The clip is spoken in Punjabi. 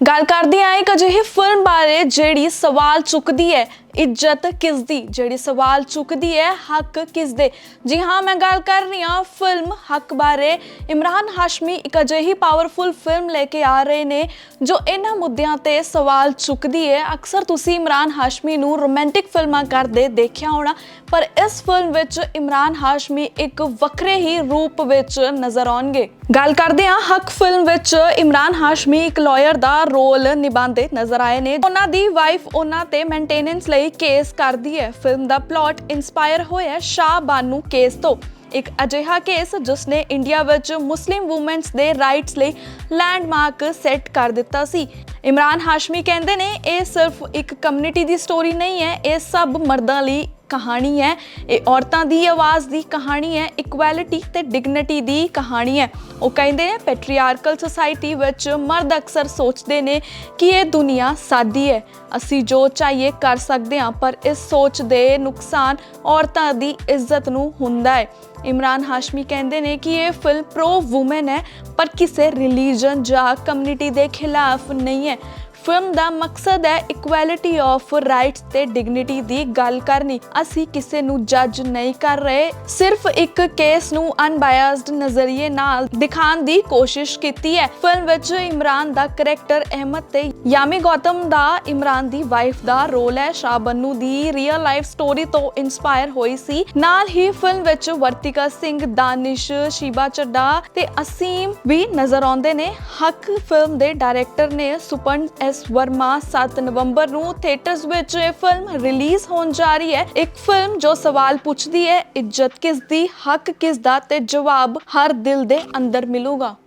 ਗੱਲ ਕਰਦੇ ਆ ਇੱਕ ਅਜਿਹੀ ਫਿਲਮ ਬਾਰੇ ਜਿਹੜੀ ਸਵਾਲ ਚੁੱਕਦੀ ਹੈ ਇੱਜ਼ਤ ਕਿਸ ਦੀ ਜਿਹੜੀ ਸਵਾਲ ਚੁੱਕਦੀ ਹੈ, ਹੱਕ ਕਿਸ ਦੇ ਜੀ ਹਾਂ, ਮੈਂ ਗੱਲ ਕਰ ਰਹੀ ਹਾਂ ਫਿਲਮ ਹੱਕ ਬਾਰੇ। ਇਮਰਾਨ ਹਾਸ਼ਮੀ ਇੱਕ ਅਜਿਹੀ ਪਾਵਰਫੁਲ ਫਿਲਮ ਲੈ ਕੇ ਆ ਰਹੇ ਨੇ, ਜੋ ਇਹਨਾਂ ਮੁੱਦਿਆਂ ਤੇ ਸਵਾਲ ਚੁੱਕਦੀ ਹੈ। ਅਕਸਰ ਤੁਸੀਂ ਇਮਰਾਨ ਹਾਸ਼ਮੀ ਨੂੰ ਰੋਮਾਂਟਿਕ ਫਿਲਮਾਂ ਕਰਦੇ ਦੇਖਿਆ ਹੋਣਾ, ਪਰ ਇਸ ਫਿਲਮ ਵਿੱਚ ਇਮਰਾਨ ਹਾਸ਼ਮੀ ਇੱਕ ਵੱਖਰੇ ਹੀ ਰੂਪ ਵਿੱਚ ਨਜ਼ਰ ਆਉਣਗੇ। ਗੱਲ ਕਰਦੇ ਹਾਂ ਹੱਕ ਫਿਲਮ ਵਿੱਚ, ਇਮਰਾਨ ਹਾਸ਼ਮੀ ਇੱਕ ਲਾਇਰ ਦਾ ਰੋਲ ਨਿਭਾਉਂਦੇ ਨਜ਼ਰ ਆਏ ਨੇ। ਉਹਨਾਂ ਦੀ ਵਾਈਫ ਉਹਨਾਂ ਤੇ ਮੇਨਟੇਨੈਂਸ ਲਈ ਕੇਸ ਕਰਦੀ ਹੈ। ਫਿਲਮ ਦਾ ਪਲਾਟ ਇਨਸਪਾਇਰ ਹੋਇਆ ਸ਼ਾਹ ਬਾਨੂ ਕੇਸ ਤੋਂ। ਇੱਕ ਅਜਿਹਾ ਕੇਸ ਜਿਸ ਨੇ ਇੰਡੀਆ ਵਿੱਚ ਮੁਸਲਿਮ ਵੂਮਨਸ ਦੇ ਰਾਈਟਸ ਲਈ ਲੈਂਡਮਾਰਕ ਸੈੱਟ ਕਰ ਦਿੱਤਾ ਸੀ। ਇਮਰਾਨ ਹਾਸ਼ਮੀ ਕਹਿੰਦੇ ਨੇ, ਇਹ ਸਿਰਫ ਇੱਕ ਕਮਿਊਨਿਟੀ ਦੀ ਸਟੋਰੀ ਨਹੀਂ ਹੈ, ਇਹ ਸਭ ਮਰਦਾਂ ਲਈ ਕਹਾਣੀ ਹੈ। ਇਹ ਔਰਤਾਂ ਦੀ ਆਵਾਜ਼ ਦੀ ਕਹਾਣੀ ਹੈ। ਇਕੁਐਲਿਟੀ ਤੇ ਡਿਗਨਿਟੀ ਦੀ ਕਹਾਣੀ ਹੈ। ਉਹ ਕਹਿੰਦੇ ਨੇ ਪੈਟਰੀਆਰਕਲ ਸੋਸਾਇਟੀ ਵਿੱਚ ਮਰਦ ਅਕਸਰ ਸੋਚਦੇ ਨੇ ਕਿ ਇਹ ਦੁਨੀਆ ਸਾਦੀ ਹੈ। ਅਸੀਂ ਜੋ ਚਾਹੀਏ ਕਰ ਸਕਦੇ ਹਾਂ, ਪਰ ਇਸ ਸੋਚ ਦੇ ਨੁਕਸਾਨ ਔਰਤਾਂ ਦੀ ਇੱਜ਼ਤ ਨੂੰ ਹੁੰਦਾ ਹੈ। ਇਮਰਾਨ ਹਾਸ਼ਮੀ ਕਹਿੰਦੇ ਨੇ ਕਿ ਇਹ ਫਿਲਮ ਪ੍ਰੋ ਔਮਨ ਹੈ, ਪਰ ਕਿਸੇ ਰਿਲੀਜਨ ਜਾਂ ਕਮਿਊਨਿਟੀ ਦੇ ਖਿਲਾਫ ਨਹੀਂ ਹੈ। ਫਿਲਮ ਦਾ ਮਕਸਦ ਹੈ ਇਕੁਐਲਿਟੀ ਆਫ ਰਾਈਟਸ ਤੇ ਡਿਗਨਿਟੀ ਦੀ ਗੱਲ ਕਰਨੀ। ਅਸੀਂ ਕਿਸੇ ਨੂੰ ਜੱਜ ਨਹੀਂ ਕਰ ਰਹੇ। ਸਿਰਫ ਇੱਕ ਕੇਸ ਨੂੰ ਅਨਬਾਇਸਡ ਨਜ਼ਰੀਏ ਨਾਲ ਦਿਖਾਉਣ ਦੀ ਕੋਸ਼ਿਸ਼ ਕੀਤੀ ਹੈ। ਫਿਲਮ ਵਿੱਚ ਇਮਰਾਨ ਦਾ ਕਰੈਕਟਰ ਅਹਿਮਦ ਤੇ ਯਾਮੀ ਗੌਤਮ ਦਾ ਇਮਰਾਨ ਦੀ ਵਾਈਫ ਦਾ ਰੋਲ ਹੈ। ਸ਼ਾਹ ਦੀ ਰੀਅਲ ਲਾਈਫ ਸਟੋਰੀ ਤੋਂ ਇਨਸਪਾਇਰ ਹੋਈ ਸੀ। ਨਾਲ ਹੀ ਫਿਲਮ ਵਿੱਚ ਵਰਤਿਕਾ ਸਿੰਘ, ਦਾਨਿਸ਼, ਸ਼ੀਬਾ ਚੱਡਾ ਤੇ ਅਸੀਮ ਵੀ ਨਜ਼ਰ ਆਉਂਦੇ ਨੇ। ਹੱਕ ਫਿਲਮ ਦੇ ਡਾਇਰੈਕਟਰ ਨੇ ਸੁਪਨ ਐਸ ਵਰਮਾ 7 ਨਵੰਬਰ ਨੂੰ ਥੀਏਟਰਸ ਵਿੱਚ ਇਹ ਫਿਲਮ ਰਿਲੀਜ਼ ਹੋਣ ਜਾ ਰਹੀ ਹੈ। ਇੱਕ ਫਿਲਮ ਜੋ ਸਵਾਲ ਪੁੱਛਦੀ ਹੈ, ਇੱਜ਼ਤ ਕਿਸ ਦੀ ਹੱਕ ਕਿਸ ਦਾ ਤੇ ਜਵਾਬ ਹਰ ਦਿਲ ਦੇ ਅੰਦਰ ਮਿਲੂਗਾ।